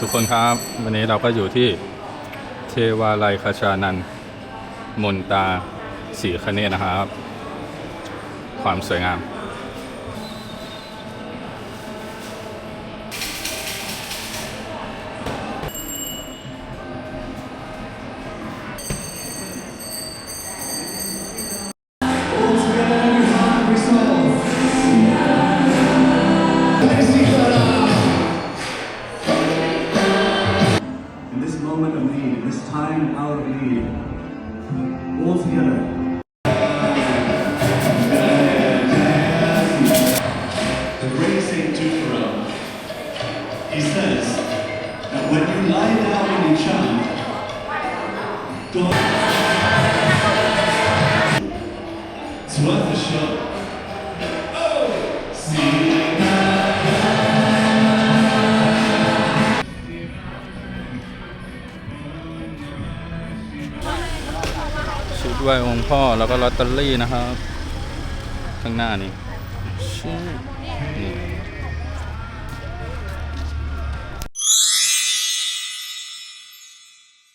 ทุกคนครับ วันนี้เราก็อยู่ที่เทวาลัยคชานันมนตาสีคเนนะครับ ความสวยงาม In this moment of need, this time out of need, all together. The great Saint Tucaro, he says that when you lie down in a child, God, it's worth a shot. ดไหว้องค์พ่อแล้วก็ลอตเตอรี่นะครับ ข้างหน้านี่ชื่อนี่